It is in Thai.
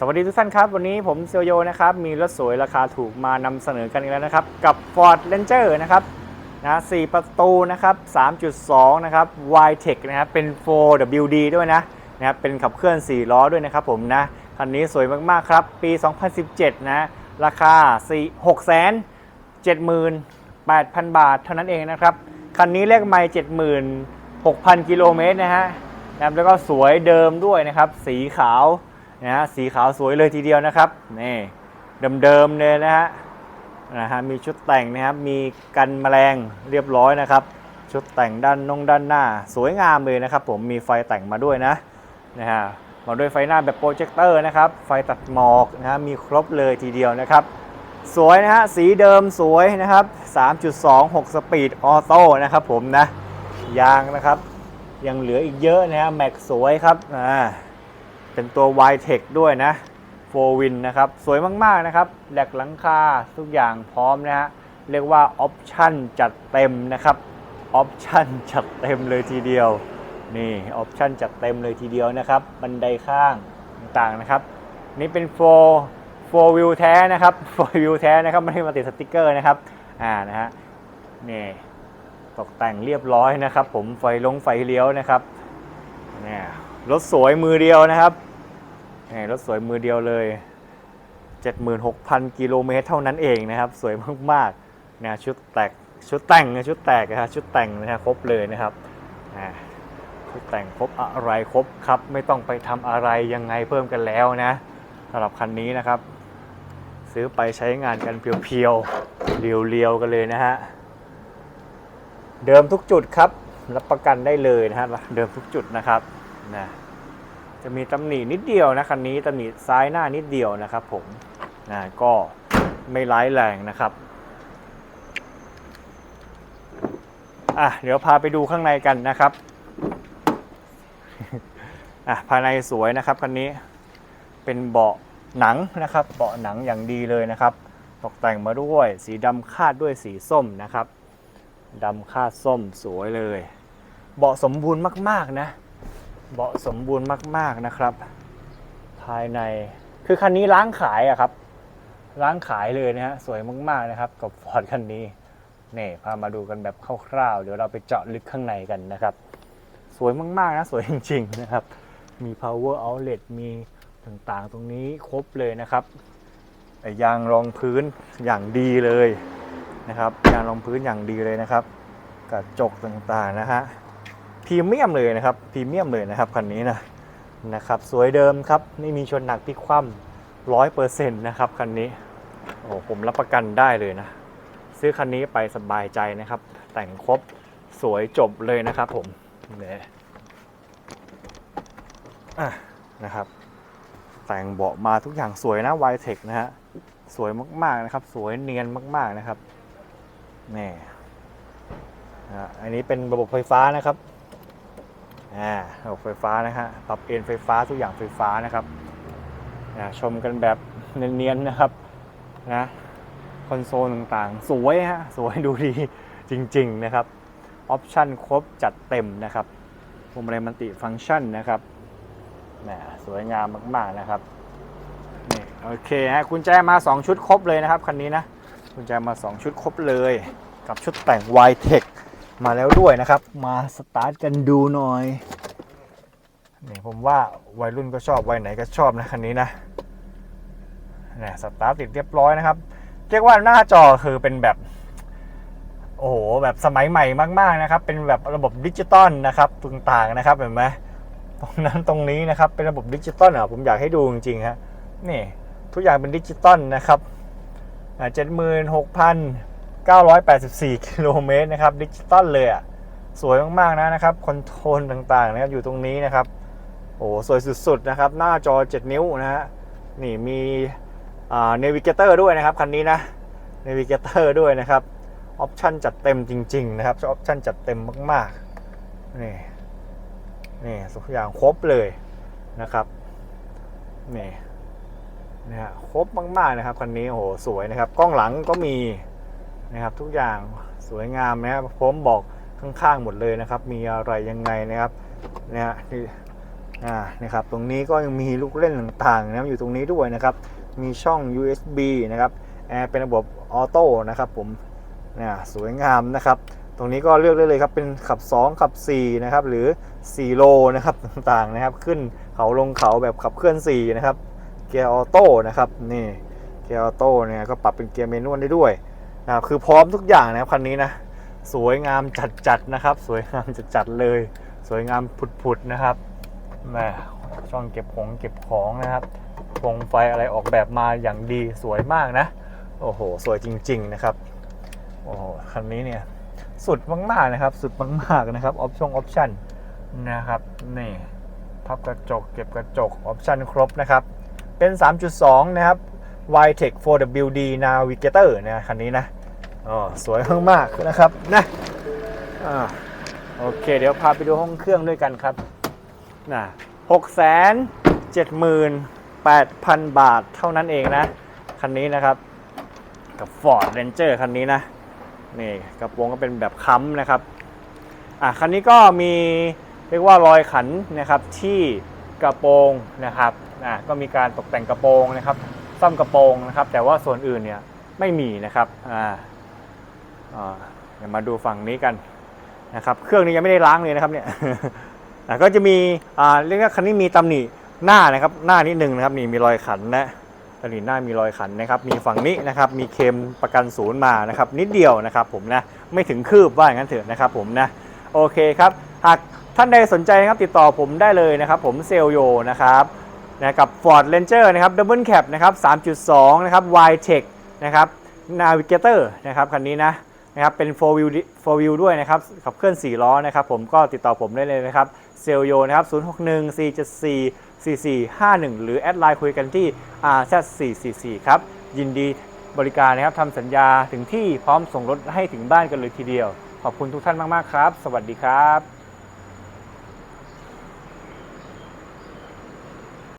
สวัสดีทุกท่านครับ วันนี้ผมเซียวโยนะครับ มีรถสวยราคาถูกมานำเสนอกันอีกแล้วนะครับ กับ Ford Ranger นะครับนะ4ประตูนะครับ 3.2 นะครับ Y-Tech นะครับเป็น 4WD ด้วยนะนะครับเป็นขับเคลื่อน 4 ล้อด้วยนะครับผมนะคันนี้สวยมาก ๆ ครับ ปี 2017 นะ ราคา 4 6 78,000 บาทเท่านั้นเองนะครับ คันนี้เลขไม่76,000 กิโลเมตรนะฮะแล้วก็สวยเดิมด้วยนะครับ สีขาว นะฮะสีขาวสวยเลยทีเดียวนะครับนี่เดิมๆเลยนะฮะนะฮะมีชุดแต่งนะครับมีกันแมลงเรียบร้อยนะครับ ชุดแต่งด้านนงด้านหน้า สวยงามเลยนะครับ ผมมีไฟแต่งมาด้วยนะนะฮะมาด้วยไฟหน้าแบบโปรเจคเตอร์นะครับ ไฟตัดหมอกนะฮะมีครบเลยทีเดียวนะครับ สวยนะฮะสีเดิมสวยนะครับ 3.26 สปีดออโต้นะครับผมนะยางนะครับ ยังเหลืออีกเยอะนะฮะแม็กสวยครับอ่า เป็นตัว Y-Tech ด้วยนะ4 Win นะครับ สวยมาก ๆ นะครับแหลกหลังคาทุกอย่างพร้อมนะฮะ เรียกว่าออปชั่นจัดเต็มนะครับออปชั่นจัดเต็มเลยทีเดียว นี่ออปชั่นจัดเต็มเลยทีเดียวนะครับ บันไดข้างต่างๆนะครับ นี่เป็น4 4 Wheel แท้นะครับ4 Wheel แท้นะครับ ไม่ได้มาติดสติกเกอร์นะครับ อ่านะฮะ นี่ตกแต่งเรียบร้อยนะครับ ผมไฟลงไฟเลี้ยวนะครับ เนี่ยรถสวยมือเดียวนะครับ รถสวยมือเดียวเลย 76,000 กิโลเมตรเท่านั้นเองนะครับ สวยมากๆนะชุดแตกชุดแต่งนะชุดแตกนะฮะชุดแต่งนะฮะครบเลยนะครับชุดแต่งครบอะไรครบครับ ไม่ต้องไปทำอะไรยังไงเพิ่มกันแล้วนะสำหรับคันนี้นะครับ ซื้อไปใช้งานกันเพียวๆเรียวๆกันเลยนะฮะเดิมทุกจุดครับ รับประกันได้เลยนะฮะเดิมทุกจุดนะครับนะ จะมีตำหนินิดเดียวนะคันนี้ตำหนิซ้ายหน้านิดเดียวนะครับ ผมนะก็ไม่ร้ายแรงนะครับอะเดี๋ยวพาไปดูข้างในกันนะครับอะภายในสวยนะครับคันนี้เป็นเบาะหนังนะครับ เบาะหนังอย่างดีเลยนะครับ ตกแต่งมาด้วยสีดำคาดด้วยสีส้มนะครับดำคาดส้มสวยเลย เบาะสมบูรณ์มาก ๆ นะ เบาะสมบูรณ์มาก ๆนะครับ ภายในคือคันนี้ล้างขายอะครับ ล้างขายเลยนะฮะสวยมาก ๆนะครับ กับฟอร์ดคันนี้นี่พามาดูกันแบบคร่าวๆเดี๋ยวเราไปเจาะลึกข้างในกันนะครับ สวยมากๆนะสวยจริง ๆ นะครับ มี power outlet มีต่างๆ ตรงนี้ครบเลยนะครับยางรองพื้นอย่างดีเลยนะครับยางรองพื้นอย่างดีเลยนะครับ กระจกต่างๆนะฮะ พรีเมียมเลยนะครับพรีเมียมเลยนะครับคันนี้นะนะครับสวยเดิมครับไม่มีชนหนักพลิกคว่ำร้อยเปอร์เซ็นต์นะครับคันนี้โอ้ผมรับประกันได้เลยนะ ซื้อคันนี้ไปสบายใจนะครับ แต่งครบสวยจบเลยนะครับผมเนี่ยอะนะครับ แต่งเบาะมาทุกอย่างสวยนะ y t e c h นะฮะสวยมากๆนะครับ สวยเนียนมากๆนะครับนี่อันนี้เป็นระบบไฟฟ้านะครับ อ่าระบบไฟฟ้านะฮะปรับเอ็นไฟฟ้าทุกอย่างไฟฟ้านะครับชมกันแบบเนียนๆนะครับนะคอนโซลต่างๆ สวยฮะสวยดูดีจริง ๆ นะครับออปชั่นครบจัดเต็มนะครับพวงมาลัยมันติฟังก์ชันนะครับแหมสวยงามมากๆนะครับนี่โอเคฮะกุญแจมา 2 ชุดครบเลยนะครับ คันนี้นะกุญแจมา 2 ชุดครบเลย กับชุดแต่ง y t e c h มาแล้วด้วยนะครับ มาสตาร์ทกันดูหน่อยนี่ผมว่าวัยรุ่นก็ชอบวัยไหนก็ชอบนะคันนี้นะนี่สตาร์ทติดเรียบร้อยนะครับ เรียกว่าหน้าจอคือเป็นแบบ โอ้โหแบบสมัยใหม่มาก ๆนะครับ เป็นแบบระบบดิจิตอลนะครับต่างๆนะครับเห็นไหมตรงนั้นตรงนี้นะครับเป็นระบบดิจิตอลอะผมอยากให้ดูจริงๆฮะนี่ทุกอย่างเป็นดิจิตอลนะครับเจ็ดหมื่นหกพัน เก้าร้อยแปดสิบสี่กิโลเมตรนะครับดิจิตอลเลยอะสวยมากๆนะนะครับคอนโทรลต่างๆนะครับอยู่ตรงนี้นะครับโอ้สวยสุดๆนะครับ หน้าจอ 7 นิ้วนะฮะนี่มีเนวิเกเตอร์ด้วยนะครับคันนี้นะเนวิเกเตอร์ด้วยนะครับออปชั่นจัดเต็มจริง ๆ นะครับออปชั่นจัดเต็มมากๆนี่นี่ทุกอย่างครบเลยนะครับนี่นะฮะครบมากๆนะครับคันนี้โอ้โหสวยนะครับ กล้องหลังก็มี นะครับ ทุกอย่างสวยงามนะครับพร้อมบอกข้างๆหมดเลยนะครับ มีอะไรยังไงนะครับนะฮะนี่อ่านะครับตรงนี้ก็ยังมีลูกเล่นต่างๆนะครับอยู่ตรงนี้ด้วยนะครับ มีช่อง USB นะครับแอร์เป็นระบบออโต้นะครับผมเนี่ยสวยงามนะครับ ตรงนี้ก็เลือกได้เลยครับเป็นขับ 2 ขับ 4 นะครับ หรือ 4 โลนะครับต่างๆนะครับ ขึ้นเขาลงเขาแบบขับเคลื่อน 4 นะครับเกียร์ออโต้นะครับนี่เกียร์ออโต้เนี่ยก็ปรับเป็นเกียร์เมนวลได้ด้วย นะครับคือพร้อมทุกอย่างนะครับคันนี้นะสวยงามจัดๆนะครับ สวยงามจัดๆเลย สวยงามผุดๆนะครับแหม่ช่องเก็บของเก็บของนะครับวงไฟอะไรออกแบบมาอย่างดีสวยมากนะ โอ้โห สวยจริง ๆนะครับ โอ้โห คันนี้เนี่ย สุดมากๆนะครับ สุดมากๆนะครับ ออปชั่นออปชั่นนะครับ นี่พับกระจก เก็บกระจก ออปชั่นครบนะครับ เป็น 3.2 นะครับ Vitec 4WD Navigator นะคันนี้นะ อ๋อสวยมากๆนะครับนะอ่าโอเค เดี๋ยวพาไปดูห้องเครื่องด้วยกันครับนะ678,000บาทเท่านั้นเองนะ คันนี้นะครับ กับ Ford Ranger คันนี้นะนี่กระโปรงก็เป็นแบบค้ำนะครับอะคันนี้ก็มีเรียกว่ารอยขันนะครับที่กระโปรงนะครับอะก็มีการตกแต่งกระโปรงนะครับ ซ่อมกระโปรงนะครับ แต่ว่าส่วนอื่นเนี่ยไม่มีนะครับอ่า เดี๋ยวมาดูฝั่งนี้กันนะครับ เครื่องนี้ยังไม่ได้ล้างเลยนะครับเนี่ยก็จะมีเรียกว่าคันนี้มีตำหนิหน้านะครับ หน้านิดนึงนะครับนี่มีรอยขันนะตำหนิหน้ามีรอยขันนะครับ มีฝั่งนี้นะครับ มีเคมประกันศูนย์มานะครับ นิดเดียวนะครับ ผมนะไม่ถึงคืบว่าอย่างนั้นเถอะนะครับ ผมนะโอเคครับหากท่านใดสนใจนะครับติดต่อผมได้เลยนะครับ ผมเซลโยนะครับนะกับ Ford Ranger นะครับ Double Cab นะครับ 3.2 นะครับ Y-Tech นะครับ Navigator นะครับคันนี้นะ นะครับเป็น4 wheel 4 wheel ด้วยนะครับขับเคลื่อน 4 ล้อนะครับผมก็ติดต่อผมได้เลยนะครับเซลโยนะครับ061 474 4451 หรือแอดไลน์คุยกันที่ RZ444 ครับยินดีบริการนะครับทำสัญญาถึงที่พร้อมส่งรถให้ถึงบ้านกันเลยทีเดียว ขอบคุณทุกท่านมาก ๆ ครับ สวัสดีครับ